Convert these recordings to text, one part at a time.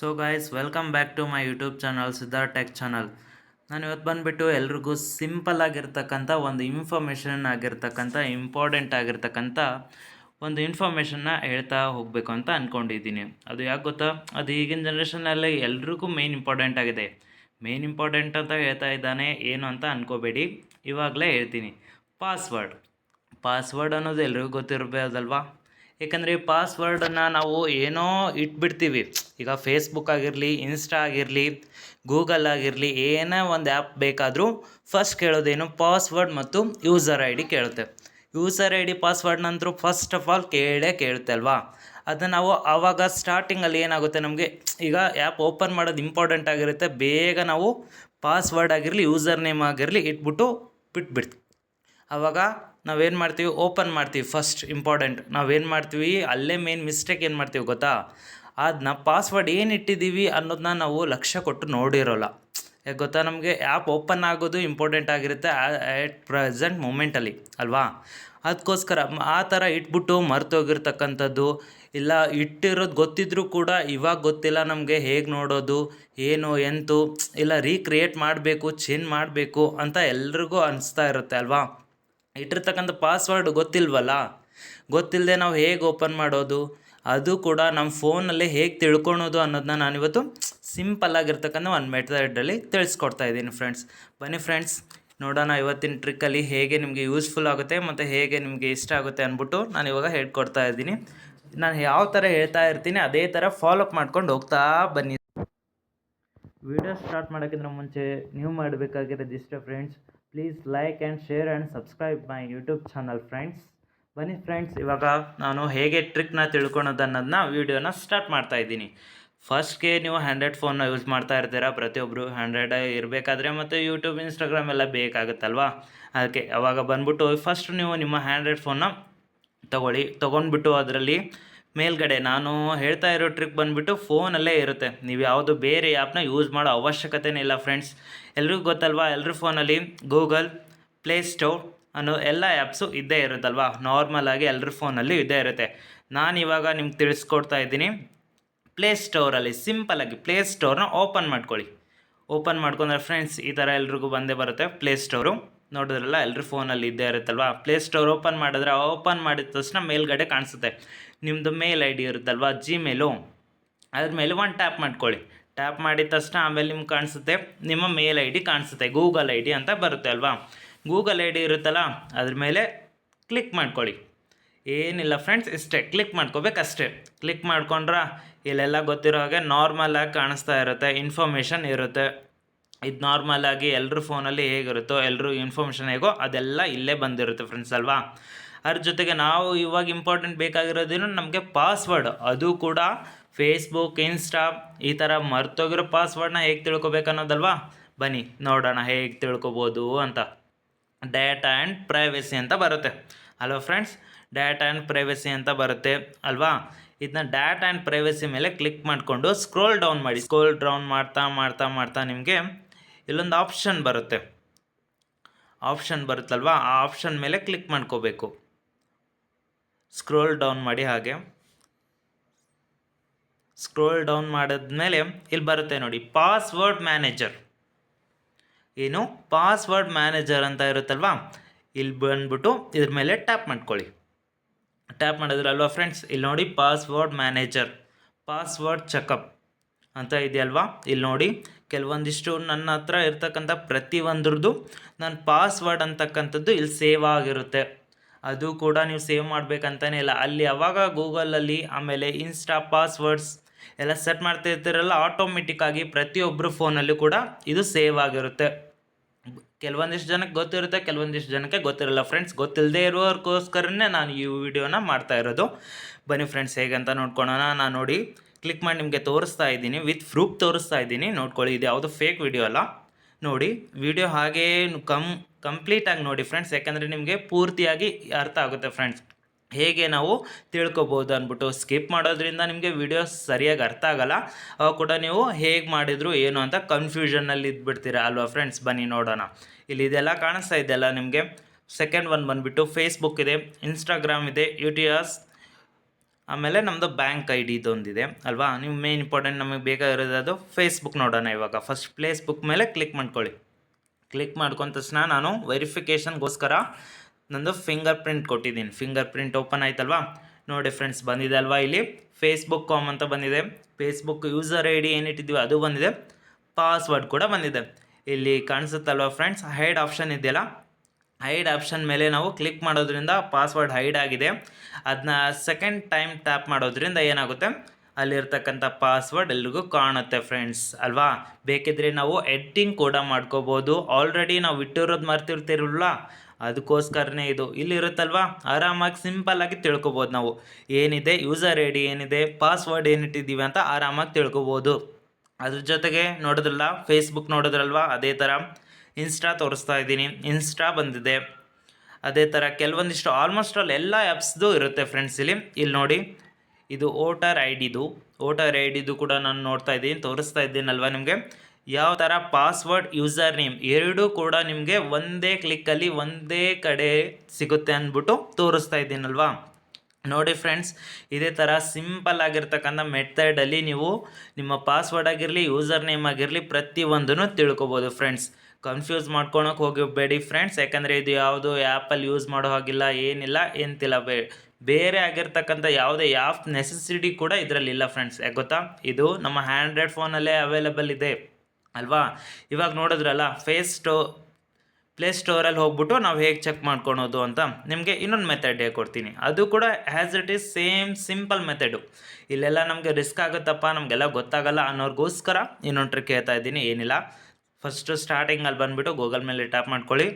So guys welcome back to my YouTube channel Siddhartha tech channel ನಾನು ಇವತ್ತು ಬಂದುಬಿಟ್ಟು ಎಲ್ರಿಗೂ ಸಿಂಪಲ್ ಆಗಿರ್ತಕ್ಕಂಥ ಒಂದು ಇನ್ಫಾರ್ಮೇಷನ್ ಆಗಿರ್ತಕ್ಕಂಥ ಇಂಪಾರ್ಟೆಂಟ್ ಆಗಿರ್ತಕ್ಕಂಥ ಒಂದು ಇನ್ಫಾರ್ಮೇಷನ್ನ ಹೇಳ್ತಾ ಹೋಗಬೇಕು ಅಂತ ಅಂದ್ಕೊಂಡಿದ್ದೀನಿ ಅದು ಯಾಕೆ ಗೊತ್ತಾ? ಅದು ಈಗಿನ ಜನ್ರೇಷನಲ್ಲಿ ಎಲ್ರಿಗೂ ಮೇನ್ ಇಂಪಾರ್ಟೆಂಟ್ ಆಗಿದೆ. ಮೇನ್ ಇಂಪಾರ್ಟೆಂಟ್ ಅಂತ ಹೇಳ್ತಾ ಇದ್ದಾನೆ ಏನು ಅಂತ ಅನ್ಕೋಬೇಡಿ. ಇವಾಗಲೇ ಹೇಳ್ತೀನಿ. ಪಾಸ್ವರ್ಡ್ ಪಾಸ್ವರ್ಡ್ ಅನ್ನೋದು ಎಲ್ರಿಗೂ ಗೊತ್ತಿರಬೇಕಲ್ವಾ? ಏಕೆಂದರೆ ಈ ಪಾಸ್ವರ್ಡನ್ನು ನಾವು ಏನೋ ಇಟ್ಬಿಡ್ತೀವಿ. ಈಗ ಫೇಸ್ಬುಕ್ ಆಗಿರಲಿ ಇನ್ಸ್ಟಾ ಆಗಿರಲಿ ಗೂಗಲ್ ಆಗಿರಲಿ, ಏನೇ ಒಂದು ಆ್ಯಪ್ ಬೇಕಾದರೂ ಫಸ್ಟ್ ಕೇಳೋದೇನು ಪಾಸ್ವರ್ಡ್ ಮತ್ತು ಯೂಸರ್ ಐ ಡಿ ಕೇಳುತ್ತೆ. ಯೂಸರ್ ಐ ಡಿ ಪಾಸ್ವರ್ಡ್ ನಂತರ ಫಸ್ಟ್ ಆಫ್ ಆಲ್ ಕೇಳೇ ಕೇಳುತ್ತೆ ಅಲ್ವಾ? ಅದನ್ನು ನಾವು ಆವಾಗ ಸ್ಟಾರ್ಟಿಂಗಲ್ಲಿ ಏನಾಗುತ್ತೆ ನಮಗೆ? ಈಗ ಆ್ಯಪ್ ಓಪನ್ ಮಾಡೋದು ಇಂಪಾರ್ಟೆಂಟ್ ಆಗಿರುತ್ತೆ. ಬೇಗ ನಾವು ಪಾಸ್ವರ್ಡ್ ಆಗಿರಲಿ ಯೂಸರ್ ನೇಮ್ ಆಗಿರಲಿ ಇಟ್ಬಿಟ್ಟು ಬಿಟ್ಬಿಡ್ತೀವಿ. ಆವಾಗ ನಾವೇನು ಮಾಡ್ತೀವಿ? ಓಪನ್ ಮಾಡ್ತೀವಿ. ಫಸ್ಟ್ ಇಂಪಾರ್ಟೆಂಟ್ ನಾವೇನು ಮಾಡ್ತೀವಿ? ಅಲ್ಲೇ ಮೇನ್ ಮಿಸ್ಟೇಕ್ ಏನು ಮಾಡ್ತೀವಿ ಗೊತ್ತಾ? ಅದನ್ನ ಪಾಸ್ವರ್ಡ್ ಏನು ಇಟ್ಟಿದ್ದೀವಿ ಅನ್ನೋದನ್ನ ನಾವು ಲಕ್ಷ್ಯ ಕೊಟ್ಟು ನೋಡಿರೋಲ್ಲ. ಯಾಕೆ ಗೊತ್ತಾ? ನಮಗೆ ಆ್ಯಪ್ ಓಪನ್ ಆಗೋದು ಇಂಪಾರ್ಟೆಂಟ್ ಆಗಿರುತ್ತೆ ಆ್ಯಟ್ ಪ್ರೆಸೆಂಟ್ ಮೂಮೆಂಟಲ್ಲಿ ಅಲ್ವಾ? ಅದಕ್ಕೋಸ್ಕರ ಆ ಥರ ಇಟ್ಬಿಟ್ಟು ಮರ್ತೋಗಿರ್ತಕ್ಕಂಥದ್ದು, ಇಲ್ಲ ಇಟ್ಟಿರೋದು ಗೊತ್ತಿದ್ರೂ ಕೂಡ ಇವಾಗ ಗೊತ್ತಿಲ್ಲ ನಮಗೆ ಹೇಗೆ ನೋಡೋದು, ಏನು, ಎಂತು, ಇಲ್ಲ ರೀಕ್ರಿಯೇಟ್ ಮಾಡಬೇಕು ಚೇಂಜ್ ಮಾಡಬೇಕು ಅಂತ ಎಲ್ರಿಗೂ ಅನಿಸ್ತಾ ಇರುತ್ತೆ, ಅಲ್ವಾ? ಇಟ್ಟಿರ್ತಕ್ಕಂಥ ಪಾಸ್ವರ್ಡ್ ಗೊತ್ತಿಲ್ವಲ್ಲ? ಗೊತ್ತಿಲ್ಲದೆ ನಾವು ಹೇಗೆ ಓಪನ್ ಮಾಡೋದು? ಅದು ಕೂಡ ನಮ್ಮ ಫೋನಲ್ಲೇ ಹೇಗೆ ತಿಳ್ಕೊಳೋದು ಅನ್ನೋದನ್ನ ನಾನಿವತ್ತು ಸಿಂಪಲ್ ಆಗಿರ್ತಕ್ಕಂಥ ಒಂದು ಮೆಥಡಲ್ಲಿ ತಿಳಿಸ್ಕೊಡ್ತಾ ಇದ್ದೀನಿ ಫ್ರೆಂಡ್ಸ್ ಬನ್ನಿ ಫ್ರೆಂಡ್ಸ್ ನೋಡೋಣ ಇವತ್ತಿನ ಟ್ರಿಕ್ಕಲ್ಲಿ ಹೇಗೆ ನಿಮಗೆ ಯೂಸ್ಫುಲ್ ಆಗುತ್ತೆ ಮತ್ತು ಹೇಗೆ ನಿಮಗೆ ಇಷ್ಟ ಆಗುತ್ತೆ ಅಂದ್ಬಿಟ್ಟು ನಾನು ಇವಾಗ ಹೇಳ್ಕೊಡ್ತಾ ಇದ್ದೀನಿ. ನಾನು ಯಾವ ಥರ ಹೇಳ್ತಾ ಇರ್ತೀನಿ ಅದೇ ಥರ ಫಾಲೋಅಪ್ ಮಾಡ್ಕೊಂಡು ಹೋಗ್ತಾ ಬನ್ನಿ. ವಿಡಿಯೋ ಸ್ಟಾರ್ಟ್ ಮಾಡೋಕ್ಕಿಂತ ಮುಂಚೆ ನೀವು ಮಾಡಬೇಕಾಗಿರೋದು ಇಷ್ಟ friends please like and share and subscribe my YouTube channel friends ಬನ್ನಿ ಫ್ರೆಂಡ್ಸ್ ಇವಾಗ ನಾನು ಹೇಗೆ ಟ್ರಿಕ್ನ ತಿಳ್ಕೊಳೋದು ಅನ್ನೋದನ್ನ ವೀಡಿಯೋನ ಸ್ಟಾರ್ಟ್ ಮಾಡ್ತಾ ಇದ್ದೀನಿ. ಫಸ್ಟ್ಗೆ ನೀವು ಹ್ಯಾಂಡ್ರೆಡ್ ಫೋನ್ನ ಯೂಸ್ ಮಾಡ್ತಾ ಇರ್ತೀರಾ. ಪ್ರತಿಯೊಬ್ಬರು ಹ್ಯಾಂಡ್ರೆಡ್ ಇರಬೇಕಾದ್ರೆ ಮತ್ತು ಯೂಟ್ಯೂಬ್ ಇನ್ಸ್ಟಾಗ್ರಾಮ್ ಎಲ್ಲ ಬೇಕಾಗುತ್ತಲ್ವಾ? ಅದಕ್ಕೆ ಅವಾಗ ಬಂದ್ಬಿಟ್ಟು ಫಸ್ಟ್ ನೀವು ನಿಮ್ಮ ಹ್ಯಾಂಡ್ರೆಡ್ ಫೋನ್ನ ತಗೊಳ್ಳಿ. ತೊಗೊಂಡ್ಬಿಟ್ಟು ಅದರಲ್ಲಿ ಮೇಲ್ಗಡೆ ನಾನು ಹೇಳ್ತಾ ಇರೋ ಟ್ರಿಕ್ ಬಂದುಬಿಟ್ಟು ಫೋನಲ್ಲೇ ಇರುತ್ತೆ. ನೀವು ಯಾವುದು ಬೇರೆ ಆ್ಯಪ್ನ ಯೂಸ್ ಮಾಡೋ ಅವಶ್ಯಕತೆನೇ ಇಲ್ಲ ಫ್ರೆಂಡ್ಸ್ ಎಲ್ರಿಗೂ ಗೊತ್ತಲ್ವಾ? ಎಲ್ಲರೂ ಫೋನಲ್ಲಿ ಗೂಗಲ್ ಪ್ಲೇ ಸ್ಟೋರ್ ಅನ್ನೋ ಎಲ್ಲ ಆ್ಯಪ್ಸು ಇದ್ದೇ ಇರುತ್ತಲ್ವಾ? ನಾರ್ಮಲ್ ಆಗಿ ಎಲ್ಲರ ಫೋನಲ್ಲಿ ಇದ್ದೇ ಇರುತ್ತೆ. ನಾನು ಇವಾಗ ನಿಮ್ಗೆ ತಿಳಿಸ್ಕೊಡ್ತಾ ಇದ್ದೀನಿ. ಪ್ಲೇ ಸ್ಟೋರಲ್ಲಿ ಸಿಂಪಲಾಗಿ ಪ್ಲೇಸ್ಟೋರ್ನ ಓಪನ್ ಮಾಡ್ಕೊಳ್ಳಿ. ಓಪನ್ ಮಾಡ್ಕೊಂಡ್ರೆ ಫ್ರೆಂಡ್ಸ್ ಈ ಥರ ಎಲ್ರಿಗೂ ಬಂದೇ ಬರುತ್ತೆ. ಪ್ಲೇ ಸ್ಟೋರು ನೋಡಿದ್ರಲ್ಲ ಎಲ್ಲರೂ ಫೋನಲ್ಲಿ ಇದ್ದೇ ಇರುತ್ತಲ್ವಾ? ಪ್ಲೇಸ್ಟೋರ್ ಓಪನ್ ಮಾಡಿದ್ರೆ ಓಪನ್ ಮಾಡಿದ ತಕ್ಷಣ ಮೇಲ್ಗಡೆ ಕಾಣಿಸುತ್ತೆ. ನಿಮ್ಮದು ಮೇಲ್ ಐ ಡಿ ಇರುತ್ತಲ್ವಾ? ಜಿಮೇಲು ಅದ್ರ ಮೇಲೆ ಒಂದು ಟ್ಯಾಪ್ ಮಾಡ್ಕೊಳ್ಳಿ. ಟ್ಯಾಪ್ ಮಾಡಿದ ತಕ್ಷಣ ಆಮೇಲೆ ನಿಮ್ಗೆ ಕಾಣಿಸುತ್ತೆ. ನಿಮ್ಮ ಮೇಲ್ ಐ ಡಿ ಕಾಣಿಸುತ್ತೆ. ಗೂಗಲ್ ಐ ಡಿ ಅಂತ ಬರುತ್ತೆ ಅಲ್ವಾ? ಗೂಗಲ್ ಐ ಡಿ ಇರುತ್ತಲ್ಲ, ಅದ್ರ ಮೇಲೆ ಕ್ಲಿಕ್ ಮಾಡ್ಕೊಳ್ಳಿ. ಏನಿಲ್ಲ ಫ್ರೆಂಡ್ಸ್ ಇಷ್ಟೇ. ಕ್ಲಿಕ್ ಮಾಡ್ಕೋಬೇಕಷ್ಟೇ. ಕ್ಲಿಕ್ ಮಾಡ್ಕೊಂಡ್ರೆ ಇಲ್ಲೆಲ್ಲ ಗೊತ್ತಿರೋ ಹಾಗೆ ನಾರ್ಮಲ್ ಆಗಿ ಕಾಣಿಸ್ತಾ ಇರುತ್ತೆ. ಇನ್ಫಾರ್ಮೇಷನ್ ಇರುತ್ತೆ. ಇದು ನಾರ್ಮಲ್ ಆಗಿ ಎಲ್ಲರ ಫೋನಲ್ಲಿ ಹೇಗಿರುತ್ತೋ ಎಲ್ಲರೂ ಇನ್ಫಾರ್ಮೇಷನ್ ಹೇಗೋ ಅದೆಲ್ಲ ಇಲ್ಲೇ ಬಂದಿರುತ್ತೆ ಫ್ರೆಂಡ್ಸ್ ಅಲ್ವಾ? ಅದ್ರ ಜೊತೆಗೆ ನಾವು ಇವಾಗ ಇಂಪಾರ್ಟೆಂಟ್ ಬೇಕಾಗಿರೋದೇನು ನಮಗೆ ಪಾಸ್ವರ್ಡ್ ಅದು ಕೂಡ ಫೇಸ್ಬುಕ್ ಇನ್ಸ್ಟಾ ಈ ಥರ ಮರ್ತೋಗಿರೋ ಪಾಸ್ವರ್ಡ್ನ ಹೇಗೆ ತಿಳ್ಕೊಬೇಕನ್ನೋದಲ್ವಾ? ಬನ್ನಿ, ನೋಡೋಣ ಹೇಗೆ ತಿಳ್ಕೊಬೋದು ಅಂತ. ಡೇಟಾ ಆ್ಯಂಡ್ ಪ್ರೈವಸಿ ಅಂತ ಬರುತ್ತೆ. Hello friends data and privacy ಅಂತ ಬರುತ್ತೆ, ಅಲ್ವಾ? ಇದನ್ನ ಡೇಟಾ ಆ್ಯಂಡ್ ಪ್ರೈವಸಿ ಮೇಲೆ ಕ್ಲಿಕ್ ಮಾಡಿಕೊಂಡು ಸ್ಕ್ರೋಲ್ ಡೌನ್ ಮಾಡಿ. ಸ್ಕ್ರೋಲ್ ಡೌನ್ ಮಾಡ್ತಾ ಮಾಡ್ತಾ ಮಾಡ್ತಾ ನಿಮಗೆ ಇಲ್ಲೊಂದು ಆಪ್ಷನ್ ಬರುತ್ತೆ. ಆಪ್ಷನ್ ಬರುತ್ತಲ್ವಾ? ಆ ಆಪ್ಷನ್ ಮೇಲೆ ಕ್ಲಿಕ್ ಮಾಡ್ಕೋಬೇಕು. ಸ್ಕ್ರೋಲ್ ಡೌನ್ ಮಾಡಿ ಹಾಗೆ. ಸ್ಕ್ರೋಲ್ ಡೌನ್ ಮಾಡಿದ್ಮೇಲೆ ಇಲ್ಲಿ ಬರುತ್ತೆ ನೋಡಿ ಪಾಸ್ವರ್ಡ್ ಮ್ಯಾನೇಜರ್ ಏನು? ಪಾಸ್ವರ್ಡ್ ಮ್ಯಾನೇಜರ್ ಅಂತ ಇರುತ್ತಲ್ವಾ? ಇಲ್ಲಿ ಬಂದ್ಬಿಟ್ಟು ಇದ್ರ ಮೇಲೆ ಟ್ಯಾಪ್ ಮಾಡ್ಕೊಳ್ಳಿ. ಟ್ಯಾಪ್ ಮಾಡಿದ್ರಲ್ವಾ ಫ್ರೆಂಡ್ಸ್ ಇಲ್ಲಿ ನೋಡಿ ಪಾಸ್ವರ್ಡ್ ಮ್ಯಾನೇಜರ್ ಪಾಸ್ವರ್ಡ್ ಚೆಕಪ್ ಅಂತ ಇದೆಯಲ್ವಾ? ಇಲ್ಲಿ ನೋಡಿ, ಕೆಲವೊಂದಿಷ್ಟು ನನ್ನ ಹತ್ರ ಇರ್ತಕ್ಕಂಥ ಪ್ರತಿಯೊಂದ್ರದ್ದು, ನನ್ನ ಪಾಸ್ವರ್ಡ್ ಅಂತಕ್ಕಂಥದ್ದು ಇಲ್ಲಿ ಸೇವ್ ಆಗಿರುತ್ತೆ. ಅದು ಕೂಡ ನೀವು ಸೇವ್ ಮಾಡಬೇಕಂತಾನೆ ಇಲ್ಲ. ಅಲ್ಲಿ ಯಾವಾಗ ಗೂಗಲಲ್ಲಿ ಆಮೇಲೆ ಇನ್ಸ್ಟಾ ಪಾಸ್ವರ್ಡ್ಸ್ ಎಲ್ಲ ಸೆಟ್ ಮಾಡ್ತಾ ಇರ್ತೀರಲ್ಲ ಆಟೋಮೆಟಿಕ್ಕಾಗಿ ಪ್ರತಿಯೊಬ್ಬರು ಫೋನಲ್ಲೂ ಕೂಡ ಇದು ಸೇವ್ ಆಗಿರುತ್ತೆ. ಕೆಲವೊಂದಿಷ್ಟು ಜನಕ್ಕೆ ಗೊತ್ತಿರುತ್ತೆ, ಕೆಲವೊಂದಿಷ್ಟು ಜನಕ್ಕೆ ಗೊತ್ತಿರಲ್ಲ. ಫ್ರೆಂಡ್ಸ್ ಗೊತ್ತಿಲ್ಲದೆ ಇರೋರ್ಗೋಸ್ಕರನೇ ನಾನು ಈ ವಿಡಿಯೋನ ಮಾಡ್ತಾ ಇರೋದು. ಬನ್ನಿ ಫ್ರೆಂಡ್ಸ್ ಹೇಗಂತ ನೋಡ್ಕೊಳೋಣ ನಾನು ನೋಡಿ ಕ್ಲಿಕ್ ಮಾಡಿ ನಿಮಗೆ ತೋರಿಸ್ತಾ ಇದ್ದೀನಿ. ವಿತ್ ಪ್ರೂಫ್ ತೋರಿಸ್ತಾ ಇದ್ದೀನಿ. ನೋಡ್ಕೊಳ್ಳಿ, ಇದು ಯಾವುದು ಫೇಕ್ ವಿಡಿಯೋ ಅಲ್ಲ. ನೋಡಿ ವಿಡಿಯೋ ಹಾಗೇ ಕಮ್ ಕಂಪ್ಲೀಟಾಗಿ ನೋಡಿ ಫ್ರೆಂಡ್ಸ್ ಯಾಕಂದರೆ ನಿಮಗೆ ಪೂರ್ತಿಯಾಗಿ ಅರ್ಥ ಆಗುತ್ತೆ ಫ್ರೆಂಡ್ಸ್ ಹೇಗೆ ನಾವು ತಿಳ್ಕೊಬೋದು ಅಂದ್ಬಿಟ್ಟು ಸ್ಕಿಪ್ ಮಾಡೋದ್ರಿಂದ ನಿಮಗೆ ವಿಡಿಯೋ ಸರಿಯಾಗಿ ಅರ್ಥ ಆಗಲ್ಲ. ಅವಾಗ ಕೂಡ ನೀವು ಹೇಗೆ ಮಾಡಿದ್ರು ಏನು ಅಂತ ಕನ್ಫ್ಯೂಷನಲ್ಲಿ ಇದ್ಬಿಡ್ತೀರಾ ಅಲ್ವಾ ಫ್ರೆಂಡ್ಸ್ ಬನ್ನಿ ನೋಡೋಣ. ಇಲ್ಲಿ ಇದೆಲ್ಲ ಕಾಣಿಸ್ತಾ ಇದೆಯಲ್ಲ ನಿಮಗೆ. ಸೆಕೆಂಡ್ ಒನ್ ಬಂದುಬಿಟ್ಟು ಫೇಸ್ಬುಕ್ ಇದೆ ಇನ್ಸ್ಟಾಗ್ರಾಮ್ ಇದೆ ಯೂಟಿಯಾಸ್ ಆಮೇಲೆ ನಮ್ಮದು ಬ್ಯಾಂಕ್ ಐ ಡಿ ಇದೊಂದಿದೆ, ಅಲ್ವಾ? ನೀವು ಮೇನ್ ಇಂಪಾರ್ಟೆಂಟ್ ನಮಗೆ ಬೇಕಾಗಿರೋದು ಅದು ಫೇಸ್ಬುಕ್ ನೋಡೋಣ ಇವಾಗ. ಫಸ್ಟ್ ಫೇಸ್ಬುಕ್ ಮೇಲೆ ಕ್ಲಿಕ್ ಮಾಡ್ಕೊಳ್ಳಿ. ಕ್ಲಿಕ್ ಮಾಡ್ಕೊಂಡ ತಕ್ಷಣ ನಾನು ವೆರಿಫಿಕೇಷನ್ಗೋಸ್ಕರ ನಂದು ಫಿಂಗರ್ ಪ್ರಿಂಟ್ ಕೊಟ್ಟಿದ್ದೀನಿ. ಫಿಂಗರ್ ಪ್ರಿಂಟ್ ಓಪನ್ ಆಯ್ತಲ್ವಾ? ನೋಡಿ ಫ್ರೆಂಡ್ಸ್ ಬಂದಿದೆ ಅಲ್ವಾ ಇಲ್ಲಿ? ಫೇಸ್ಬುಕ್ ಕಾಮ್ ಅಂತ ಬಂದಿದೆ. ಫೇಸ್ಬುಕ್ ಯೂಸರ್ ಐ ಡಿ ಏನಿಟ್ಟಿದ್ದೀವಿ ಅದು ಬಂದಿದೆ. ಪಾಸ್ವರ್ಡ್ ಕೂಡ ಬಂದಿದೆ. ಇಲ್ಲಿ ಕಾಣಿಸುತ್ತಲ್ವಾ ಫ್ರೆಂಡ್ಸ್ ಹೈಡ್ ಆಪ್ಷನ್ ಇದೆಯಲ್ಲ? ಹೈಡ್ ಆಪ್ಷನ್ ಮೇಲೆ ನಾವು ಕ್ಲಿಕ್ ಮಾಡೋದ್ರಿಂದ ಪಾಸ್ವರ್ಡ್ ಹೈಡ್ ಆಗಿದೆ. ಅದನ್ನ ಸೆಕೆಂಡ್ ಟೈಮ್ ಟ್ಯಾಪ್ ಮಾಡೋದ್ರಿಂದ ಏನಾಗುತ್ತೆ? ಅಲ್ಲಿರ್ತಕ್ಕಂಥ ಪಾಸ್ವರ್ಡ್ ಎಲ್ರಿಗೂ ಕಾಣುತ್ತೆ ಫ್ರೆಂಡ್ಸ್ ಅಲ್ವಾ? ಬೇಕಿದ್ರೆ ನಾವು ಎಡಿಟಿಂಗ್ ಕೂಡ ಮಾಡ್ಕೋಬೋದು. ಆಲ್ರೆಡಿ ನಾವು ಇಟ್ಟಿರೋದು ಮರ್ತಿರ್ತಿರಲ್ಲ? ಅದಕ್ಕೋಸ್ಕರನೇ ಇದು. ಇಲ್ಲಿರುತ್ತಲ್ವಾ? ಆರಾಮಾಗಿ ಸಿಂಪಲ್ ಆಗಿ ತಿಳ್ಕೊಬೋದು ನಾವು. ಏನಿದೆ? ಯೂಸರ್ ಐ ಡಿ ಏನಿದೆ? ಪಾಸ್ವರ್ಡ್ ಏನಿಟ್ಟಿದ್ದೀವಿ ಅಂತ ಆರಾಮಾಗಿ ತಿಳ್ಕೊಬೋದು. ಅದ್ರ ಜೊತೆಗೆ ನೋಡಿದ್ರಲ್ಲ? ಫೇಸ್ಬುಕ್ ನೋಡಿದ್ರಲ್ವಾ? ಅದೇ ಥರ. ಇನ್ಸ್ಟಾ ತೋರಿಸ್ತಾ ಇದ್ದೀನಿ. ಇನ್ಸ್ಟಾ ಬಂದಿದೆ. ಅದೇ ಥರ ಕೆಲವೊಂದಿಷ್ಟು ಆಲ್ಮೋಸ್ಟ್ ಆಲ್ ಎಲ್ಲ ಆ್ಯಪ್ಸ್ದು ಇರುತ್ತೆ ಫ್ರೆಂಡ್ಸ್ ಇಲ್ಲಿ. ಇಲ್ಲಿ ನೋಡಿ, ಇದು ವೋಟರ್ ಐ ಡಿದು ವೋಟರ್ ಐ ಡಿದು ಕೂಡ ನಾನು ನೋಡ್ತಾ ಇದ್ದೀನಿ, ತೋರಿಸ್ತಾ ಇದ್ದೀನಲ್ವಾ ನಿಮಗೆ? ಯಾವ ಥರ ಪಾಸ್ವರ್ಡ್ ಯೂಸರ್ ನೇಮ್ ಎರಡೂ ಕೂಡ ನಿಮಗೆ ಒಂದೇ ಕ್ಲಿಕ್ಕಲ್ಲಿ ಒಂದೇ ಕಡೆ ಸಿಗುತ್ತೆ ಅಂದ್ಬಿಟ್ಟು ತೋರಿಸ್ತಾ ಇದ್ದೀನಲ್ವಾ ನೋಡಿ ಫ್ರೆಂಡ್ಸ್ ಇದೇ ಥರ ಸಿಂಪಲ್ ಆಗಿರ್ತಕ್ಕಂಥ ಮೆಥಡಲ್ಲಿ ನೀವು ನಿಮ್ಮ ಪಾಸ್ವರ್ಡ್ ಆಗಿರಲಿ ಯೂಸರ್ ನೇಮ್ ಆಗಿರಲಿ ಪ್ರತಿಯೊಂದನ್ನು ತಿಳ್ಕೊಬೋದು ಫ್ರೆಂಡ್ಸ್ ಕನ್ಫ್ಯೂಸ್ ಮಾಡ್ಕೊಳಕ್ಕೆ ಹೋಗಬೇಡಿ ಫ್ರೆಂಡ್ಸ್ ಯಾಕಂದರೆ ಇದು ಯಾವುದು ಆ್ಯಪಲ್ಲಿ ಯೂಸ್ ಮಾಡೋ ಹಾಗಿಲ್ಲ, ಏನಿಲ್ಲ, ಎಂತಿಲ್ಲ. ಬೇರೆ ಆಗಿರ್ತಕ್ಕಂಥ ಯಾವುದೇ ಯಾವ ನೆಸೆಸಿಟಿ ಕೂಡ ಇದರಲ್ಲಿ ಇಲ್ಲ ಫ್ರೆಂಡ್ಸ್ ಯಾಕೆ ಗೊತ್ತಾ? ಇದು ನಮ್ಮ ಹ್ಯಾಂಡ್ರೆಡ್ ಫೋನಲ್ಲೇ ಅವೈಲೇಬಲ್ ಇದೆ. ಅಲ್ವಾ? ಇವಾಗ ನೋಡಿದ್ರಲ್ಲ ಫೇಸ್ ಸ್ಟೋ ಪ್ಲೇ ಸ್ಟೋರಲ್ಲಿ ಹೋಗ್ಬಿಟ್ಟು ನಾವು ಹೇಗೆ ಚೆಕ್ ಮಾಡ್ಕೊಳೋದು ಅಂತ. ನಿಮಗೆ ಇನ್ನೊಂದು ಮೆಥಡ್ ಹೇಳ್ಕೊಡ್ತೀನಿ ಅದು ಕೂಡ as it is same simple method ಇಲ್ಲೆಲ್ಲ ನಮಗೆ ರಿಸ್ಕ್ ಆಗುತ್ತಪ್ಪ, ನಮಗೆಲ್ಲ ಗೊತ್ತಾಗಲ್ಲ ಅನ್ನೋರಿಗೋಸ್ಕರ ಇನ್ನೊಂದು ಟ್ರಿಕ್ ಹೇಳ್ತಾ ಇದ್ದೀನಿ. ಏನಿಲ್ಲ. ಫಸ್ಟು ಸ್ಟಾರ್ಟಿಂಗಲ್ಲಿ ಬಂದುಬಿಟ್ಟು ಗೂಗಲ್ ಮೇಲೆ ಟ್ಯಾಪ್ ಮಾಡ್ಕೊಳ್ಳಿ.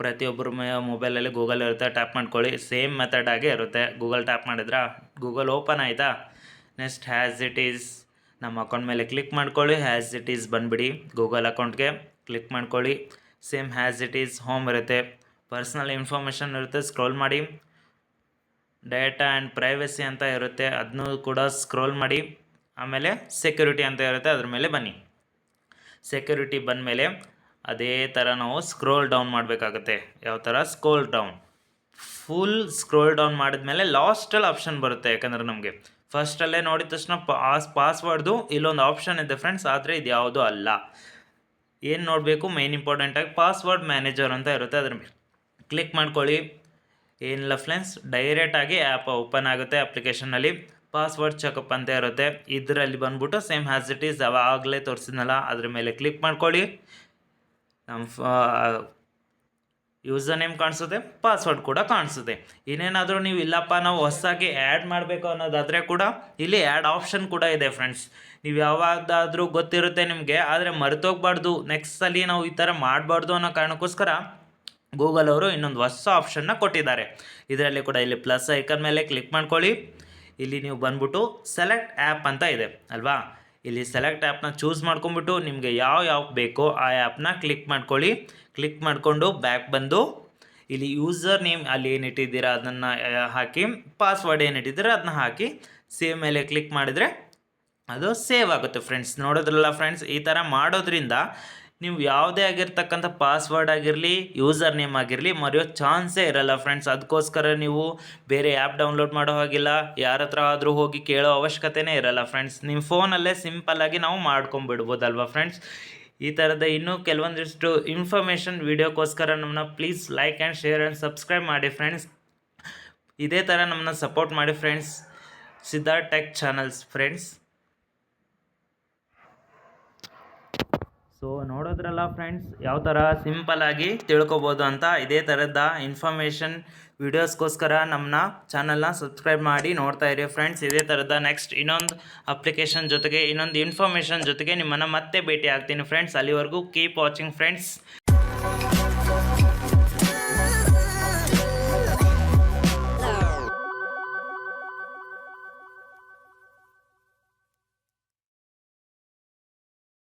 ಪ್ರತಿಯೊಬ್ಬರ ಮೊಬೈಲಲ್ಲಿ ಗೂಗಲ್ ಇರುತ್ತೆ ಟ್ಯಾಪ್ ಮಾಡ್ಕೊಳ್ಳಿ. ಸೇಮ್ ಮೆಥಡ್ ಆಗೇ ಇರುತ್ತೆ. ಗೂಗಲ್ ಟ್ಯಾಪ್ ಮಾಡಿದ್ರಾ? ಗೂಗಲ್ ಓಪನ್ ಆಯಿತಾ? ನೆಕ್ಸ್ಟ್ ಹ್ಯಾಸ್ ಇಟ್ ಈಸ್ ನಮ್ಮ ಅಕೌಂಟ್ ಮೇಲೆ ಕ್ಲಿಕ್ ಮಾಡ್ಕೊಳ್ಳಿ. ಹ್ಯಾಸ್ ಇಟ್ ಈಸ್ ಬಂದುಬಿಡಿ ಗೂಗಲ್ ಅಕೌಂಟ್ಗೆ ಕ್ಲಿಕ್ ಮಾಡ್ಕೊಳ್ಳಿ. Same as it is home ಇರುತ್ತೆ. ಪರ್ಸ್ನಲ್ ಇನ್ಫಾರ್ಮೇಷನ್ ಇರುತ್ತೆ ಸ್ಕ್ರೋಲ್ ಮಾಡಿ. ಡೇಟಾ ಆ್ಯಂಡ್ ಪ್ರೈವಸಿ ಅಂತ ಇರುತ್ತೆ. ಅದನ್ನೂ ಕೂಡ ಸ್ಕ್ರೋಲ್ ಮಾಡಿ. ಆಮೇಲೆ ಸೆಕ್ಯೂರಿಟಿ ಅಂತ ಇರುತ್ತೆ, ಅದ್ರ ಮೇಲೆ ಬನ್ನಿ. ಸೆಕ್ಯೂರಿಟಿ ಬಂದಮೇಲೆ ಅದೇ ಥರ ನಾವು ಸ್ಕ್ರೋಲ್ ಡೌನ್ ಮಾಡಬೇಕಾಗುತ್ತೆ. ಯಾವ ಥರ? Scroll down full scroll down ಮಾಡಿದ್ಮೇಲೆ ಲಾಸ್ಟಲ್ಲಿ ಆಪ್ಷನ್ ಬರುತ್ತೆ ಯಾಕಂದರೆ ನಮಗೆ. ಫಸ್ಟಲ್ಲೇ ನೋಡಿದ ತಕ್ಷಣ ಪಾಸ್ ಪಾಸ್ವರ್ಡ್ದು ಇಲ್ಲೊಂದು ಆಪ್ಷನ್ ಇದೆ ಫ್ರೆಂಡ್ಸ್ ಆದರೆ ಇದು ಯಾವುದೂ ಅಲ್ಲ. ಏನು ನೋಡಬೇಕು? ಮೇನ್ ಇಂಪಾರ್ಟೆಂಟಾಗಿ ಪಾಸ್ವರ್ಡ್ ಮ್ಯಾನೇಜರ್ ಅಂತ ಇರುತ್ತೆ ಅದ್ರ ಮೇಲೆ. ಕ್ಲಿಕ್ ಮಾಡ್ಕೊಳ್ಳಿ. ಏನಿಲ್ಲ ಫ್ರೆಂಡ್ಸ್ ಡೈರೆಕ್ಟಾಗಿ ಆ್ಯಪ್ ಓಪನ್ ಆಗುತ್ತೆ ಅಪ್ಲಿಕೇಶನಲ್ಲಿ ಪಾಸ್ವರ್ಡ್ ಚೆಕಪ್ ಅಂತ ಇರುತ್ತೆ. ಇದರಲ್ಲಿ ಬಂದ್ಬಿಟ್ಟು ಸೇಮ್ ಹ್ಯಾಸ್ ಇಟ್ ಈಸ್ ಅವಾಗಲೇ ತೋರಿಸಿದ್ನಲ್ಲ, ಅದ್ರ ಮೇಲೆ ಕ್ಲಿಕ್ ಮಾಡ್ಕೊಳ್ಳಿ. ನಮ್ಮ ಯೂಸರ್ ನೇಮ್ ಕಾಣಿಸುತ್ತೆ ಪಾಸ್ವರ್ಡ್ ಕೂಡ ಕಾಣಿಸುತ್ತೆ. ಇನ್ನೇನಾದರೂ ನೀವು ಇಲ್ಲಪ್ಪ, ನಾವು ಹೊಸದಾಗಿ ಆ್ಯಡ್ ಮಾಡಬೇಕು ಅನ್ನೋದಾದರೆ ಕೂಡ ಇಲ್ಲಿ ಆ್ಯಡ್ ಆಪ್ಷನ್ ಕೂಡ ಇದೆ ಫ್ರೆಂಡ್ಸ್ ನೀವು ಯಾವಾಗಾದರೂ ಗೊತ್ತಿರುತ್ತೆ ನಿಮಗೆ, ಆದರೆ ಮರೆತೋಗ್ಬಾರ್ದು. ನೆಕ್ಸ್ಟ್ ಸಲ ನಾವು ಈ ಥರ ಮಾಡಬಾರ್ದು ಅನ್ನೋ ಕಾರಣಕ್ಕೋಸ್ಕರ ಗೂಗಲ್ ಅವರು ಇನ್ನೊಂದು ಹೊಸ ಆಪ್ಷನ್ನ ಕೊಟ್ಟಿದ್ದಾರೆ. ಇದರಲ್ಲಿ ಕೂಡ ಇಲ್ಲಿ ಪ್ಲಸ್ ಐಕನ್ ಮೇಲೆ ಕ್ಲಿಕ್ ಮಾಡ್ಕೊಳ್ಳಿ. ಇಲ್ಲಿ ನೀವು ಬಂದ್ಬಿಟ್ಟು ಸೆಲೆಕ್ಟ್ ಆ್ಯಪ್ ಅಂತ ಇದೆ, ಅಲ್ವಾ? ಇಲ್ಲಿ ಸೆಲೆಕ್ಟ್ ಆ್ಯಪ್ನ ಚೂಸ್ ಮಾಡ್ಕೊಂಬಿಟ್ಟು ನಿಮಗೆ ಯಾವ ಯಾವ ಬೇಕೋ ಆ ಆ್ಯಪ್ನ ಕ್ಲಿಕ್ ಮಾಡ್ಕೊಳ್ಳಿ. ಕ್ಲಿಕ್ ಮಾಡಿಕೊಂಡು ಬ್ಯಾಕ್ ಬಂದು ಇಲ್ಲಿ ಯೂಸರ್ ನೇಮ್ ಅಲ್ಲಿ ಏನು ಇಟ್ಟಿದ್ದೀರಾ ಅದನ್ನು ಹಾಕಿ, ಪಾಸ್ವರ್ಡ್ ಏನು ಇಟ್ಟಿದ್ದೀರಾ ಅದನ್ನ ಹಾಕಿ, ಸೇವ್ ಮೇಲೆ ಕ್ಲಿಕ್ ಮಾಡಿದರೆ ಅದು ಸೇವ್ ಆಗುತ್ತೆ ಫ್ರೆಂಡ್ಸ್. ನೋಡೋದ್ರಲ್ಲ ಫ್ರೆಂಡ್ಸ್, ಈ ಥರ ಮಾಡೋದ್ರಿಂದ ನೀವು ಯಾವುದೇ ಆಗಿರ್ತಕ್ಕಂಥ ಪಾಸ್ವರ್ಡ್ ಆಗಿರಲಿ ಯೂಸರ್ ನೇಮ್ ಆಗಿರಲಿ, ಮರೆಯೋ ಚಾನ್ಸೇ ಇರಲ್ಲ ಫ್ರೆಂಡ್ಸ್ ಅದಕ್ಕೋಸ್ಕರ ನೀವು ಬೇರೆ ಆ್ಯಪ್ ಡೌನ್ಲೋಡ್ ಮಾಡೋ ಹಾಗಿಲ್ಲ. ಯಾರ ಹತ್ರ ಆದರೂ ಹೋಗಿ ಕೇಳೋ ಅವಶ್ಯಕತೆನೇ ಇರಲ್ಲ ಫ್ರೆಂಡ್ಸ್ ನಿಮ್ಮ ಫೋನಲ್ಲೇ ಸಿಂಪಲ್ಲಾಗಿ ನಾವು ಮಾಡ್ಕೊಂಬಿಡ್ಬೋದಲ್ವಾ ಫ್ರೆಂಡ್ಸ್ ಈ ಥರದ ಇನ್ನೂ ಕೆಲವೊಂದಿಷ್ಟು ಇನ್ಫಾರ್ಮೇಷನ್ ವೀಡಿಯೋಕ್ಕೋಸ್ಕರ ನಮ್ಮನ್ನ please like and share and subscribe ಮಾಡಿ ಫ್ರೆಂಡ್ಸ್ ಇದೇ ಥರ ನಮ್ಮನ್ನ ಸಪೋರ್ಟ್ ಮಾಡಿ friends Siddharth tech channels friends so ನೋಡೋದ್ರಲ್ಲ friends ಯಾವ ಥರ ಸಿಂಪಲಾಗಿ ತಿಳ್ಕೊಬೋದು ಅಂತ ಇದೇ ಥರದ ಇನ್ಫಾರ್ಮೇಷನ್ ವಿಡಿಯೋಸ್ಗೋಸ್ಕರ ನಮ್ಮನ್ನ ಚಾನಲ್ನ ಸಬ್ಸ್ಕ್ರೈಬ್ ಮಾಡಿ ನೋಡ್ತಾ ಇರಿ ಫ್ರೆಂಡ್ಸ್ ಇದೇ ಥರದ ನೆಕ್ಸ್ಟ್ ಇನ್ನೊಂದು ಅಪ್ಲಿಕೇಶನ್ ಜೊತೆಗೆ, ಇನ್ನೊಂದು ಇನ್ಫಾರ್ಮೇಷನ್ ಜೊತೆಗೆ ನಿಮ್ಮನ್ನು ಮತ್ತೆ ಭೇಟಿ ಆಗ್ತೀನಿ ಫ್ರೆಂಡ್ಸ್ ಅಲ್ಲಿವರೆಗೂ ಕೀಪ್ ವಾಚಿಂಗ್ ಫ್ರೆಂಡ್ಸ್